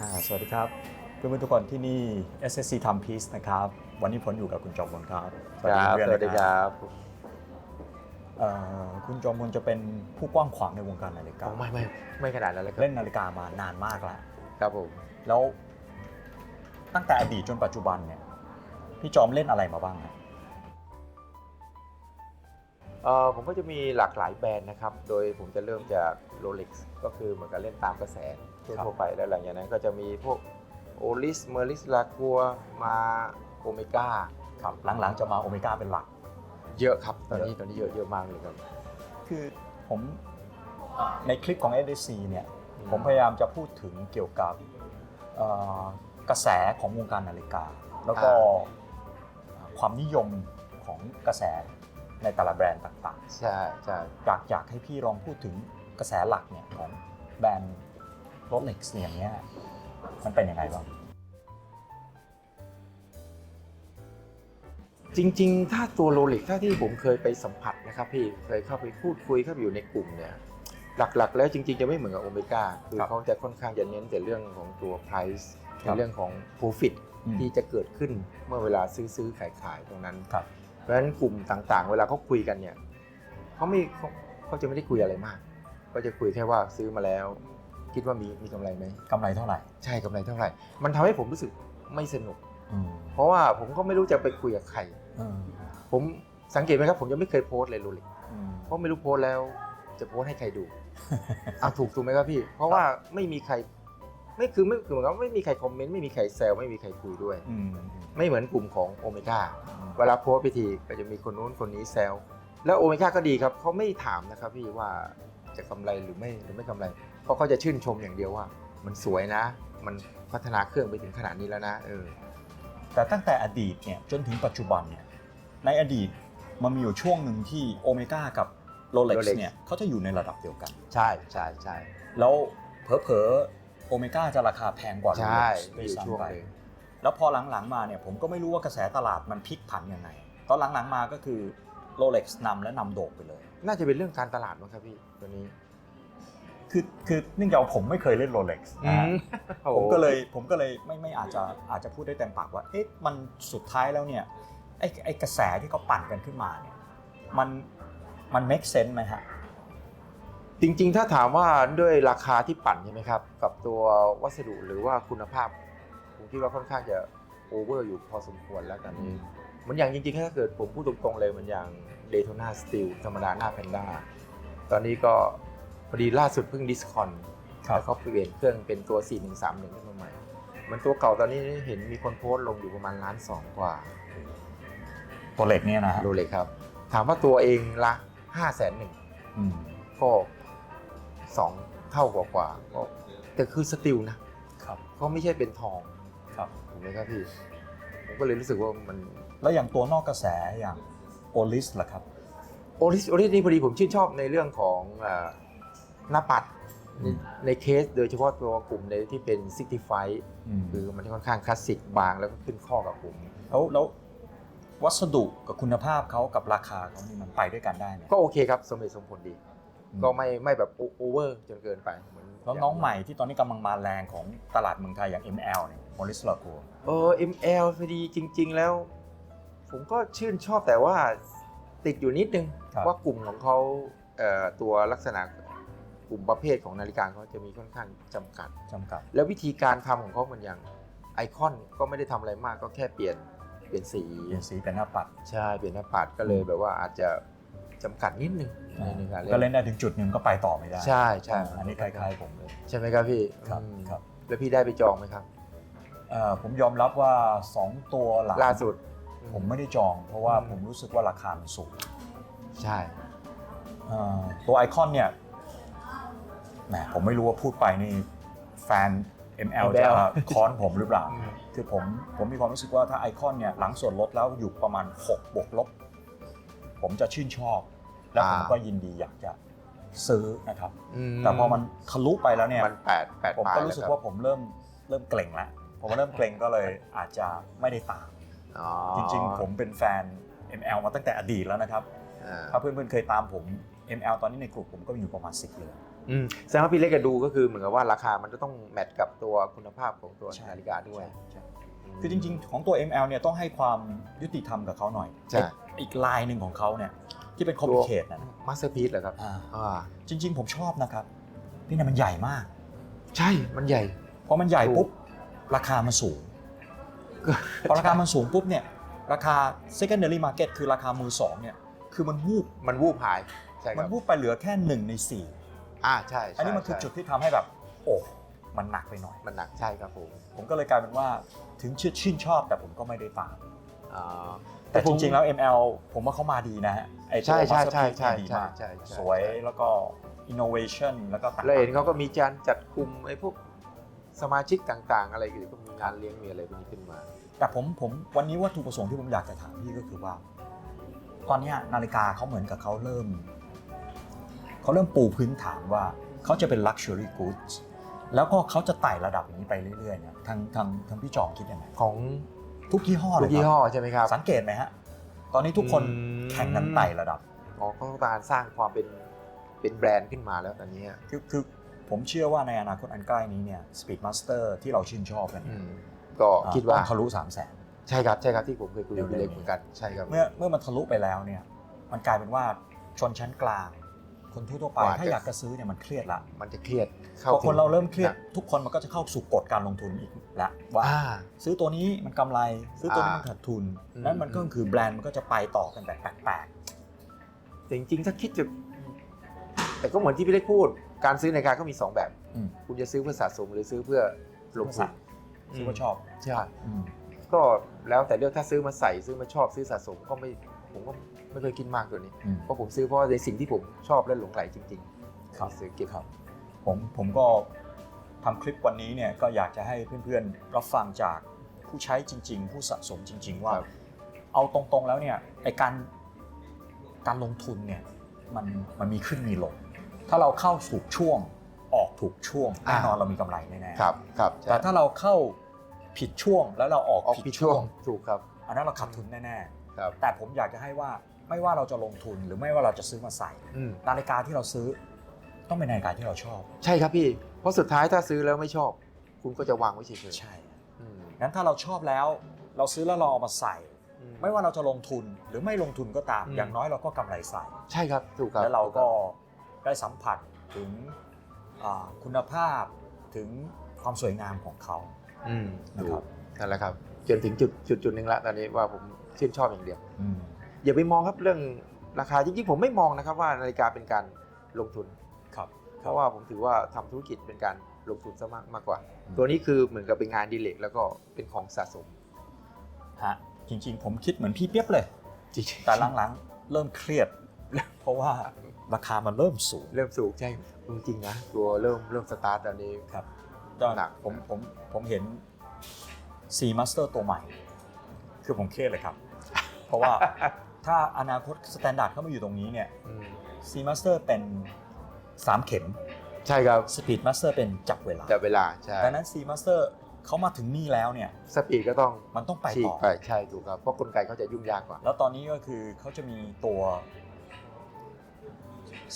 อ่าสวัสดีครับเพื่อนๆทุกคนที่นี่ SSC ทำพีซนะครับ วันนี้ผมอยู่กับคุณจอมพลครับครับเพื่อนสๆวัสดีนะคครับรับเอ่อคุณจอมพลจะเป็นผู้กว้างขวางในวงการนาฬิกา ไม่ไม่ไม่ขนาดนั้นเลยครับเล่นนาฬิกามานานมากแล้ว ครับผมแล้วตั้งแต่อดีตจนปัจจุบันเนี่ย พี่จอมเล่นอะไรมาบ้างฮะเอ่อผมก็จะมีหลากหลายแบรนด์นะครับ โดยผมจะเริ่มจาก Rolex ก็คือเหมือนกับเล่นตามกระแส ทั่วๆไปแล้วหลังจากนั้นก็จะมีพวก Oris m e r l i s l a c r o i มาโอเมก้าครับหลังๆจะมาโอเมก้าเป็นหลัก เยอะครับตอนนี้เยอะตอนนี้เยอะเยอะมากเลยครับ คือผมในคลิปของ SSC เนี่ยผมพยายามจะพูดถึงเกี่ยวกับเอ่อกระแสของวงการนาฬิกา แล้วก็ความนิยมของกระแสในแต่ละแบรนด์ต่างใช่ใช่ๆอยากอยากให้พี่ลองพูดถึงกระแสหลักเนี่ยของแบรนด์ โรเล็กซ์เนี่ยอย่างเงี้ยมันเป็นยังไงบ้างจริง ๆ ถ้าตัว Rolex ถ้าที่ผมเคยไปสัมผัสนะครับพี่เคยเข้าไปพูดคุยเข้าไปอยู่ในกลุ่มเนี่ยหลักๆ แล้วจริง ๆ จะไม่เหมือนกับโอเมก้าคือครับเขาจะค่อนข้างจะเน้นแต่เรื่องของตัว price คในรับเรื่องของ profit อืมที่จะเกิดขึ้นเมื่อเวลาซื้อซื้อขายขายตรงนั้นครับเพราะฉะนั้นกลุ่มต่างๆ เวลาเขาคุยกันเนี่ยเขาไม่เขาเขาจะไม่ได้คุยอะไรมาก ก็จะคุยแค่ว่าซื้อมาแล้ว คิดว่ามีมีกำไรไหมกำไรเท่าไหร่ใช่กำไรเท่าไหร่ มันทำให้ผมรู้สึกไม่สนุก อืมเพราะว่าผมก็ไม่รู้จะไปคุยกับใคร อืมผมสังเกตไหมครับ ผมยังไม่เคยโพสต์เลยโรเล็กอืมเพราะไม่รู้โพสต์แล้วจะโพสต์ให้ใครดู อะถูกถูกไหมครับพี่ เพราะว่าไม่มีใครไม่คือไม่คือเหมือนกับไม่มีใครคอมเมนต์ไม่มีใครแซวไม่มีใครคุยด้วย อืมไม่เหมือนกลุ่มของโอเมก้าเวลาโพสต์ไปทีก็จะมีคนนู้นคนนี้แซวแล้วโอเมก้าก็ดีครับเขาไม่ถามนะครับพี่ว่าจะกำไรหรือไม่หรือไม่กำไรเพ ราะเขาจะชื่นชมอย่างเดียวว่า มันสวยนะ มันพัฒนาเครื่องไปถึงขนาดนี้แล้วนะเออแต่ตั้งแต่อดีตเนี่ยจนถึงปัจจุบันเนี่ยในอดีตมันมีอยู่ช่วงหนึ่งที่โอเมก้ากับโรเล็ก Rolex ซ์เนี่ยเขาจะอยู่ในระดับเดียวกัน ใช่ใช่ใช่แล้วเผลอๆโอเมก้าจะราคาแพงกว่าใช่ Rolex ด้วยอยู่ช่วงซ้ำไปหนึ่งแล้วพอหลังๆมาเนี่ยผมก็ไม่รู้ว่ากระแสตลาดมันพลิกผันยังไง ตอนหลังๆมาก็คือโรเล็กซ์นำและนำโด่งไปเลย น่าจะเป็นเรื่องการตลาดมั้งครับพี่ตัวนี้ คือคือเนื่องจากว่าผมไม่เคยเล่นโรเล็กซ์นะฮะผมก็เลยผมก็เลยไม่ไม่อาจจะอาจจะพูดได้เต็มปากว่าเอ๊ะมันสุดท้ายแล้วเนี่ยไอ้ไอ้กระแสที่เขาปั่นกันขึ้นมาเนี่ยมันมัน make sense ไหมฮะจริงๆ ถ้าถามว่าด้วยราคาที่ปั่นใช่ไหมครับ กับตัววัสดุหรือว่าคุณภาพ ผมคิดว่าค่อนข้างจะโอเวอร์อยู่พอสมควรแล้วตอนนี้เหมือนอย่างจริงๆ ถ้าเกิดผมพูดตรงๆเลยเหมือนอย่าง Daytona Steel ธรรมดาหน้าแพนด้าตอนนี้ก็ พอดีล่าสุดเพิ่งดิสคอนครับ แล้วเขาเปลี่ยนเครื่องเป็นตัว 4131ขึ้นมาใหม่เหมันตัวเก่าตอนนี้เห็นมีคนโพสต์ลงอยู่ประมาณล้านสองกว่าโรเล็กเนี่ยนะฮะโรเล็กครับ ถามว่าตัวเองละ5 0 0 0 0 0หนึ่งอืมก็สองเท่ากว่ากว่าๆก็แต่คือสติลนะครับเขาไม่ใช่เป็นทองครับ ถูกไหมครับพี่ผมก็เลยรู้สึกว่ามัน แล้วอย่างตัวนอกกระแสอย่างโอลิสล่ะครับ โอริสโอริสนี่พอดีผมชื่นชอบในเรื่องของเอ่อ หน้าปัดในอืมในเคสโดยเฉพาะตัวกลุ่มในที่เป็น65อืมคือมันค่อนข้างคลาสสิกบางแล้วก็ขึ้นข้อกับผมแล้วแล้ววัสดุกับคุณภาพเขากับราคาเขานี่มันไปด้วยกันได้ไหมก็โอเคครับสมเหตุสมผลดี ก็ไม่ไม่แบบโอเวอร์จนเกินไปเหมือนแล้วน้องใหม่ที่ตอนนี้กำลังมาแรงของตลาดเมืองไทยอย่าง ML เนี่ยโมลิสลาโกเออ ML พอดีจริง ๆ แล้ว ผมก็ชื่นชอบแต่ว่าติดอยู่นิดนึงครับว่ากลุ่มของเขาเอ่อตัวลักษณะ กลุ่มประเภทของนาฬิกาเขาจะมีค่อนข้างจำกัด จำกัด แล้ววิธีการทำของเขาเหมือนอย่างไอคอนก็ไม่ได้ทำอะไรมากก็แค่เปลี่ยนเปลี่ยนสีเปลี่ยนสีเป็นหน้าปัด ใช่เปลี่ยนหน้าปัดก็เลยแบบว่าอาจจะจำกัดนิดนึงในในการก็เล่เล่นนได้ถึงจุดหนึ่งก็ไปต่อไม่ได้ ใช่ใช่อันนี้คล้ายๆผมเลย ใช่ไหมครับพี่ครับอืมครับ แล้วพี่ได้ไปจองไหมครับเอ่อผมยอมรับว่า 2 ตัวหลังล่าสุด ผมไม่ได้จอง เพราะว่าอืมผมรู้สึกว่าราคามันสูง ใช่เอ่อตัวไอคอนเนี่ย แหมผมไม่รู้ว่าพูดไปนี่แฟน ML จะค้อนผมหรือเปล่าอืมคือผมผมมีความรู้สึกว่าถ้าไอคอนเนี่ยหลังส่วนลดแล้วอยู่ประมาณ 6 บวกลบ ผมจะชื่นชอบ และผมอ่าก็ยินดีอยากจะซื้อนะครับอืแต่พอมันทะลุไปแล้วเนี่ยมันแปดแปดผมปลายก็รู้สึกแล้วคว่าบผมเริ่มเริ่มเกรงแล้วผมเริ่มเกรงก็เลยอาจจะไม่ได้ตามอ๋อจริงๆ ผมเป็นแฟน ML มาตั้งแต่อดีตแล้วนะครับอ่าถ้าเพื่อนๆเคยตามผม ML ตอนนี้ในกลุ่มผมก็มีอยู่ประมาณ10เรือน ออืมแสดงว่าพี่เล็กก็ดูก็คือเหมือนกับว่าราคามันจะต้องแมทกับตัวคุณภาพของตัวใช่นาฬิกาด้วยใช่คือจริงๆ ของตัว ML เนี่ยต้องให้ความยุติธรรมกับเขาหน่อย ใช่ อีกอีกลายหนึ่งของเขาเนี่ยที่เป็นคอมพิเคทนะมาสเตอร์พีซเหรอครับอ่าอ่าจริง ๆ ผมชอบนะครับนี่นะมันใหญ่มาก ใช่มันใหญ่พอมันใหญ่ถูกปุ๊บราคามันสูงพอราคามันสูงปุ๊บเนี่ยราคา secondary market คือราคามือสองเนี่ยคือมันวูบมันวูบหายใช่คมัรันบวูบไปเหลือแค่หนึ่งในสี่ อ่าใช่ใช่อันนี้มันคือใช่จุดที่ทำให้แบบโอ้มันหนักไปหน่อย มันหนักใช่ครับผมผมก็เลยกลายเป็นว่าถึงชื่นชื่นชอบแต่ผมก็ไม่ได้ตามอ่า แต่ผจมริงๆแล้ว ML ผมว่าเขามาดีนะฮะไอ้ตัว ใช่ใช่ Masterpiece ใช่เนี่ยดีใช่มากใช่ใช่สวยใช่แล้วก็ innovation แล้วก็ต่างๆแล้วเห็นเขาก็มีการจัดกลุ่มไอ้พวกสมาชิกต่าง ๆ อะไรก็มีงานเลี้ยงมีอะไรพวกนี้ขึ้นมา แต่ผมผมวันนี้วัตถุประสงค์ที่ผมอยากจะถามพี่ก็คือว่า ตอนเนี้ยนาฬิกาเขาเหมือนกับเขาเริ่ม เขาเริ่มปูพื้นฐานว่าเขาจะเป็น luxury goods แล้วก็เขาจะไต่ระดับอย่างนี้ไปเรื่อยๆเนี่ยทางทางทางพี่จอมคิดยังไงของทุกยี่ห้อทุเลกยยี่คห้อรับใช่ไหมครับ สังเกตไหมฮะ ตอนนี้ทุกคนอืมแข่งกันไต่ระดับอ๋อก็ต้องการสร้างความเป็นเป็นแบรนด์ขึ้นมาแล้วตอนนี้คือคือผมเชื่อว่าในอนาคตอันใกล้นี้เนี่ย Speedmaster ที่เราชื่นชอบกันอืเนี่ยมก็คิดว่าต้องทะลุ3 0 0แสนใช่ครับใช่ครับที่ผมเคยคุยกับเร็วๆพี่เล็กเหมือนกันใช่ครับเมื่อเมื่อมันทะลุไปแล้วเนี่ยมันกลายเป็นว่าชนชั้นกลาง คนทั่วๆไปว่าจะ ถ้าอยากจะซื้อเนี่ยมันเครียดละมันจะเครียดพอคนเราเริ่มเครียดนะทุกคนมันก็จะเข้าสู่กฎการลงทุนอีกละว่า อ่า ซื้อตัวนี้มันกำไร ซื้อตัวนี้อ่ามัมันขาดทุนอืมนั่นมันก็คือแบรนด์มันก็จะไปต่อกันแบบแปลกแต่จริงๆถ้าคิดจะแต่ก็เหมือนที่พี่เล็กพูด การซื้อนาฬิกาก็มีสองแบบ ๆอืมคุณจะซื้อเพื่อสะสมหรือซื้อเพื่อลงทุนซื้อเพราะชอบใช่ อืมก็แล้วแต่เลือกถ้าซื้อมาใส่ซื้อมาชอบซื้อสะสมก็ไม่ผมก็ ไม่เคยคิดมากตัวนี้อืมเพราะผมซื้อเพราะในสิ่งที่ผมชอบและหลงไหลจริงๆครับซื้อเก็บครับ ผมผมก็ทำคลิปวันนี้เนี่ยก็อยากจะให้เพื่อนๆรับฟังจากผู้ใช้จริง ๆ ผู้สะสมจริง ๆ ว่าครับเอาตรงๆแล้วเนี่ยไอการการลงทุนเนี่ยมันมันมีขึ้นมีลง ถ้าเราเข้าถูกช่วงออกถูกช่วงแน่นอนเรามีกำไรแน่ๆครับครับแต่ถ้าเราเข้าผิดช่วงแล้วเราออกออกผิผิดดช่ช่ววงงถูกครับ อันนั้นเราขาดทุนแน่ครับๆแต่ผมอยากจะให้ว่า ไม่ว่าเราจะลงทุนหรือไม่ว่าเราจะซื้อมาใส่ อืมนาฬิกาที่เราซื้อ ต้องเป็นนาฬิกาที่เราชอบ ใช่ครับพี่ เพราะสุดท้ายถ้าซื้อแล้วไม่ชอบ คุณก็จะวางไว้เฉยใช่ๆอืมงั้นถ้าเราชอบแล้ว เราซื้อแล้วเราเอามาใส่ อื ไม่ว่าเราจะลงทุนหรือไม่ลงทุนก็ตาม อืม อย่างน้อยเราก็กำไรใส่ ใช่ครับถูกครับแล้วเราก็ถูคบได้สัมผัสถึงอ่าคุณภาพถึงความสวยงามของเขา อืมนะถูครักบนั่นแหละครับจนถึงจุดจุดจุดหนึ่งละตอนนี้ว่าผมชื่นชอบอย่างเดียว อืม อย่าไปมองครับเรื่องราคาจริงๆผมไม่มองนะครับว่านาฬิกาเป็นการลงทุนครับเพราะว่าผมถือว่าทำธุรกิจเป็นการลงทุนซะมากมากกว่าอืมตัวนี้คือเหมือนกับเป็นงานอดีเลกแล้วก็เป็นของสะสมฮะจริง ๆ ผมคิดเหมือนพี่เปียบเลยจริงๆแต่หลังๆเริ่มเครียด เพราะว่าราคามันเริ่มสูง เริ่มสูงใช่จริงๆนะตัวเริ่มเริ่มสตาร์ทตอนนี้ครับหนักผมผมผมเห็น C Master ตัวใหม่ คือผมเครียดเลยครับ เพราะว่า ถ้าอนาคตสแตนดาร์ดเข้ามาอยู่ตรงนี้เนี่ยอืม C Master เป็น 3 เข็มใช่ครับ Speed Master เป็นจับเวลาแต่เวลาใช่ดังนั้น C Master เขามาถึงนี่แล้วเนี่ยสปีดก็ต้องมันต้องไปฉีกต่อไปใช่ถูกครับเพราะกลไกเขาจะยุ่งยากกว่า แล้วตอนนี้ก็คือเขาจะมีตัว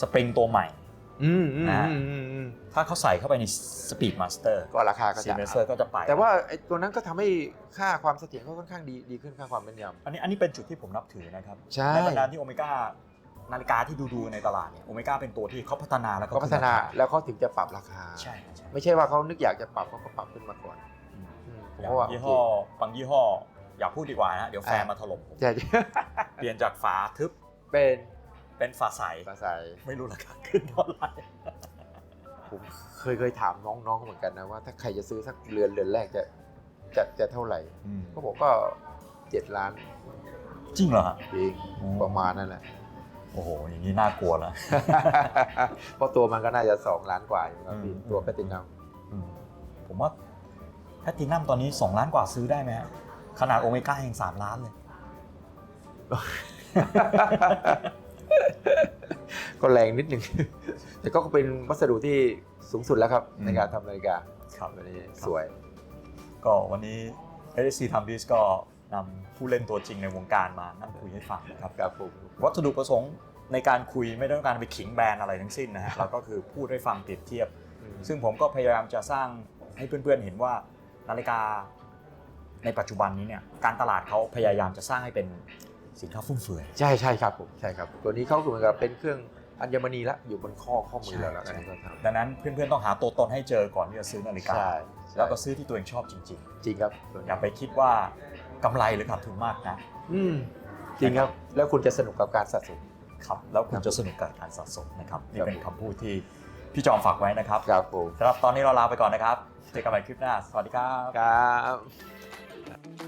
สปริงตัวใหม่อืมอืม นะอืมอืมอืมถ้าเขาใส่เข้าไปใน Speed Master ก็ราคาก็ C จะ Master ก็จะไป แต่ว่าไอ้ตัวนั้นก็ทำให้ค่าความเสถียรเขาค่อนข้างดีดีขึ้นค่าความแม่นย อันนี้อันนี้เป็นจุดที่ผมนับถือนะครับใช่บรรดาที่โอเมก้านาฬิกาที่ดูๆในตลาดเนี่ยโอเมก้าเป็นตัวที่เขาพัฒนาแล้วำก็ก็พัฒนาคุณภพแล้วเขาถึงจะปรับราคา ใช่ใช่ไม่ใช่ว่าเขานึกอยากจะปรับเขาก็ปรับขึ้นมาก่อนอืมอืมผมอย่างก็ว่ายี่ห้อบางยี่ห้อ อย่าพูดดีกว่านะเดี๋ยวแฟนมาถล่มผมใช่เปลี่ยนจากฝาทึบเป็น เป็นฝาใสภาษาไม่รู้ราคาขึ้นเท่าไหร่ผมเคยเคยถามน้องๆเหมือนกันนะว่าถ้าใครจะซื้อสักเรือนเรือนแรกจะจะจะเท่าไหร่อืมเขาบอกก็เจ็ดล้านจริงเหรอฮะเองประมาณนั่นแหละโอ้โหอย่างนี้น่ากลัวแล้วเพราะตัวมันก็น่าจะสองล้านกว่าอยู่ครับพี่อืม ตัวแพตตินัมอืมผมว่าแพตตินัมตอนนี้ 2 ล้านกว่าซื้อได้ไหมฮะขนาดโอเมก้ายัง3ล้านเลย ก็แรงนิดหนึ่ง แต่ก็เป็นวัสดุที่สูงสุดแล้วครับอืมในการทำนาฬิกาครับวันนี้สวย ก็วันนี้ LSC ทำดิสก็นำผู้เล่นตัวจริงในวงการมานั่งคุยให้ฟังนะครับครับผมวัตถุประสงค์ในการคุยไม่ต้องการไปขิงแบรนด์อะไรทั้งสิ้นนะฮะเราก็คือพูดให้ฟังเปรียบเทียบ ซึ่งผมก็พยายามจะสร้างให้เพื่อนๆเห็นว่านาฬิกาในปัจจุบันนี้เนี่ยการตลาดเขาพยายามจะสร้างให้เป็น สินค้าฟุ่มเฟือย ใช่ใช่ครับผมใช่ครับ ตัวนี้เขาเหมือนกับเป็นเครื่องอัญมณีละอยู่บนข้อข้อมือเราแล้วใช่ อันนี้ก็ทำดังนั้นเพื่อนๆต้องหาตัวตนให้เจอก่อนที่จะซื้อนาฬิกา ใช่แล้วก็ซื้อที่ตัวเองชอบจริง จริงครับๆอย่าไปคิดว่ากำไรหรือขาดทุนมากนะอืมจริงครับ แล้วคุณจะสนุกกับการสะสม ครับแล้วคุณครับจะสนุกกับการสะสมนะครับนี่ครับเป็นคำพูดที่พี่จอมฝากไว้นะครับครับผมสำหรับตอนนี้เราลาไปก่อนนะครับเจอกันใหม่คลิปหน้าสวัสดีครับ ครับ